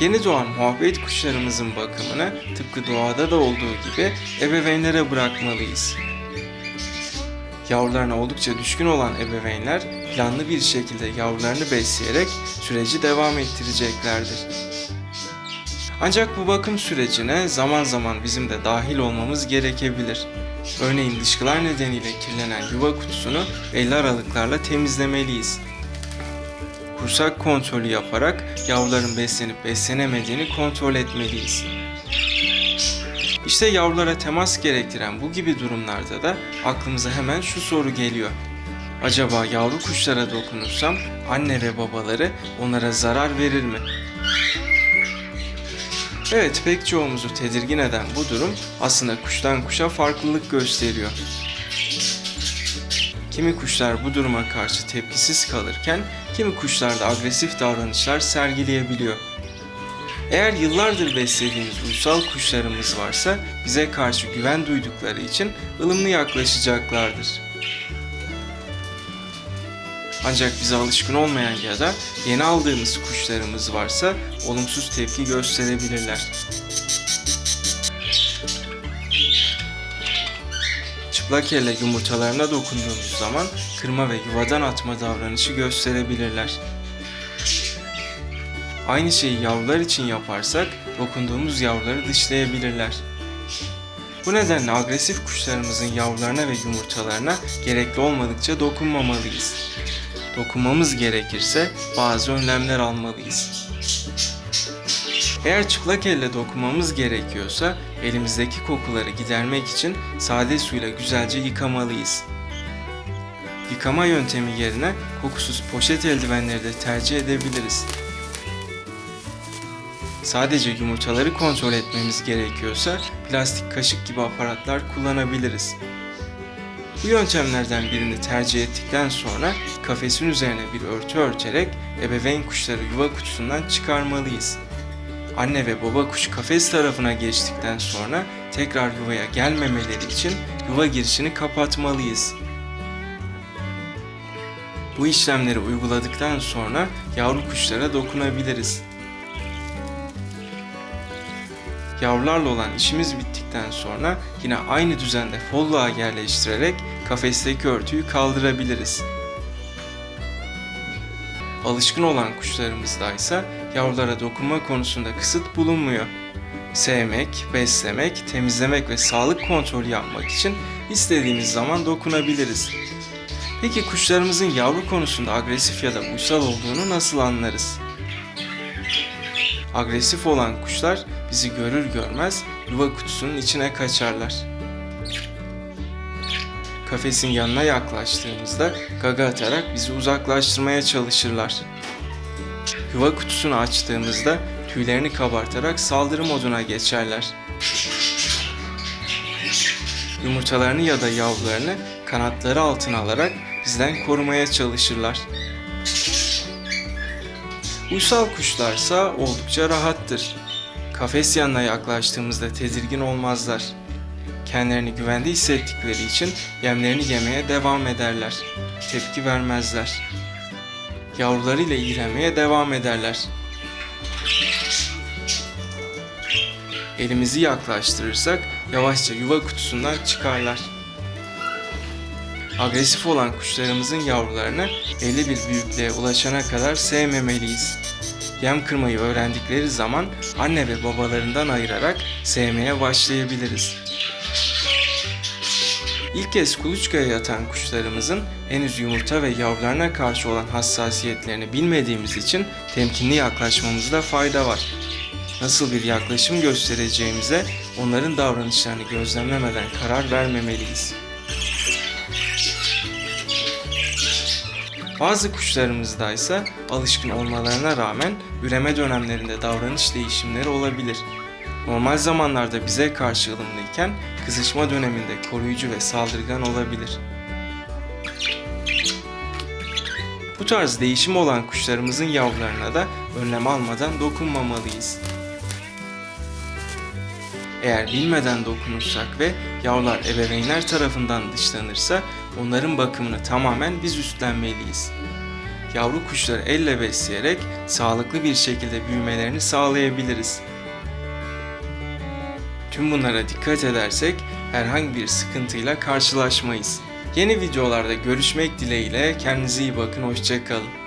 Yeni doğan muhabbet kuşlarımızın bakımını tıpkı doğada da olduğu gibi ebeveynlere bırakmalıyız. Yavrularına oldukça düşkün olan ebeveynler planlı bir şekilde yavrularını besleyerek süreci devam ettireceklerdir. Ancak bu bakım sürecine zaman zaman bizim de dahil olmamız gerekebilir. Örneğin dışkılar nedeniyle kirlenen yuva kutusunu belli aralıklarla temizlemeliyiz. Kursak kontrolü yaparak yavruların beslenip beslenemediğini kontrol etmeliyiz. İşte yavrulara temas gerektiren bu gibi durumlarda da aklımıza hemen şu soru geliyor. Acaba yavru kuşlara dokunursam anne ve babaları onlara zarar verir mi? Evet pek çoğumuzu tedirgin eden bu durum aslında kuştan kuşa farklılık gösteriyor. Kimi kuşlar bu duruma karşı tepkisiz kalırken kimi kuşlar da agresif davranışlar sergileyebiliyor. Eğer yıllardır beslediğimiz uysal kuşlarımız varsa bize karşı güven duydukları için ılımlı yaklaşacaklardır. Ancak bize alışkın olmayan ya da yeni aldığımız kuşlarımız varsa olumsuz tepki gösterebilirler. Çıplak elle yumurtalarına dokunduğumuz zaman kırma ve yuvadan atma davranışı gösterebilirler. Aynı şeyi yavrular için yaparsak dokunduğumuz yavruları dışlayabilirler. Bu nedenle agresif kuşlarımızın yavrularına ve yumurtalarına gerekli olmadıkça dokunmamalıyız. Dokunmamız gerekirse bazı önlemler almalıyız. Eğer çıplak elle dokunmamız gerekiyorsa elimizdeki kokuları gidermek için sade suyla güzelce yıkamalıyız. Yıkama yöntemi yerine kokusuz poşet eldivenleri de tercih edebiliriz. Sadece yumurtaları kontrol etmemiz gerekiyorsa plastik kaşık gibi aparatlar kullanabiliriz. Bu yöntemlerden birini tercih ettikten sonra kafesin üzerine bir örtü örterek ebeveyn kuşları yuva kutusundan çıkarmalıyız. Anne ve baba kuş kafes tarafına geçtikten sonra tekrar yuvaya gelmemeleri için yuva girişini kapatmalıyız. Bu işlemleri uyguladıktan sonra yavru kuşlara dokunabiliriz. Yavrularla olan işimiz bittikten sonra yine aynı düzende folluğa yerleştirerek kafesteki örtüyü kaldırabiliriz. Alışkın olan kuşlarımızda ise yavrulara dokunma konusunda kısıt bulunmuyor. Sevmek, beslemek, temizlemek ve sağlık kontrolü yapmak için istediğimiz zaman dokunabiliriz. Peki kuşlarımızın yavru konusunda agresif ya da uysal olduğunu nasıl anlarız? Agresif olan kuşlar bizi görür görmez yuva kutusunun içine kaçarlar. Kafesin yanına yaklaştığımızda gaga atarak bizi uzaklaştırmaya çalışırlar. Yuva kutusunu açtığımızda tüylerini kabartarak saldırı moduna geçerler. Yumurtalarını ya da yavrularını kanatları altına alarak bizden korumaya çalışırlar. Uysal kuşlarsa oldukça rahattır. Kafes yanına yaklaştığımızda tedirgin olmazlar. Kendilerini güvende hissettikleri için yemlerini yemeye devam ederler. Tepki vermezler. Yavrularıyla ilgilenmeye devam ederler. Elimizi yaklaştırırsak yavaşça yuva kutusundan çıkarlar. Agresif olan kuşlarımızın yavrularını belli bir büyüklüğe ulaşana kadar sevmemeliyiz. Yem kırmayı öğrendikleri zaman anne ve babalarından ayırarak sevmeye başlayabiliriz. İlk kez kuluçkaya yatan kuşlarımızın henüz yumurta ve yavrularına karşı olan hassasiyetlerini bilmediğimiz için temkinli yaklaşmamızda fayda var. Nasıl bir yaklaşım göstereceğimize onların davranışlarını gözlemlemeden karar vermemeliyiz. Bazı kuşlarımızda ise alışkın olmalarına rağmen üreme dönemlerinde davranış değişimleri olabilir. Normal zamanlarda bize karşı ılımlıyken kızışma döneminde koruyucu ve saldırgan olabilir. Bu tarz değişim olan kuşlarımızın yavrularına da önlem almadan dokunmamalıyız. Eğer bilmeden dokunursak ve yavrular ebeveynler tarafından dışlanırsa onların bakımını tamamen biz üstlenmeliyiz. yavru kuşları elle besleyerek sağlıklı bir şekilde büyümelerini sağlayabiliriz. Tüm bunlara dikkat edersek herhangi bir sıkıntıyla karşılaşmayız. Yeni videolarda görüşmek dileğiyle kendinize iyi bakın, hoşçakalın.